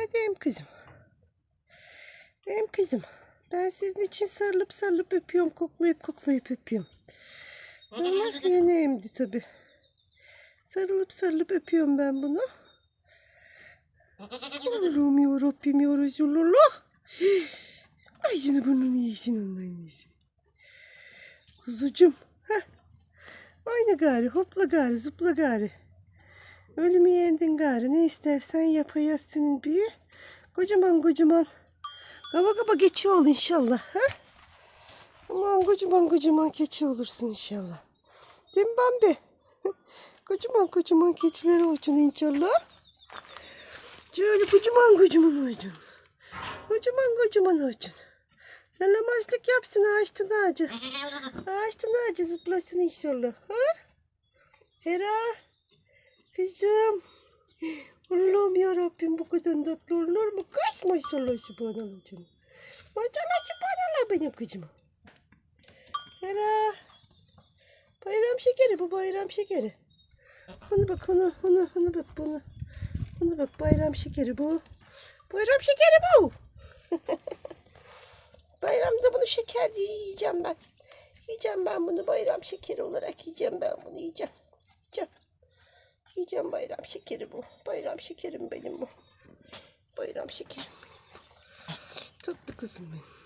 Hadi em kızım. Em kızım. Ben sizin için sarılıp sarılıp öpüyorum. Koklayıp koklayıp öpüyorum. Ama yeni emdi tabi. Sarılıp sarılıp öpüyorum ben bunu. Allah'ım yarabbim ya Resulallah. Ağzını burnunu yesin onların yesin. Kuzucum. Heh. Oyna gari, hopla gari, zıpla gari. Ölümü yendin gari. Ne istersen yapayız senin büyü. Kocaman kocaman. Kaba kaba geçi ol inşallah. Ha? Aman kocaman kocaman keçi olursun inşallah. Değil mi Bambi? kocaman kocaman keçiler olsun inşallah. Şöyle kocaman kocaman olsun. Kocaman kocaman olsun. Lalamazlık yapsın ağaçtan ağacı. Ağaçtan ağacı zıplasın inşallah. Ha? Hera. Kızım. Allah'ım yarabbim bu kadar tatlı olur mu? Kaç maşallah subhanallah canım. Maşallah subhanallah benim kızıma. Hera. Bayram şekeri bu bayram şekeri. Onu bak onu onu onu bak bunu. Onu bak bayram şekeri bu. Bayram şekeri bu. Bayramda bunu şeker diye yiyeceğim ben. Yiyeceğim ben bunu bayram şekeri olarak yiyeceğim ben bunu yiyeceğim. Yiyeceğim. Yiyeceğim bayram şekeri bu. Bayram şekerim benim bu. Bayram şekerim benim. Tatlı kızım benim.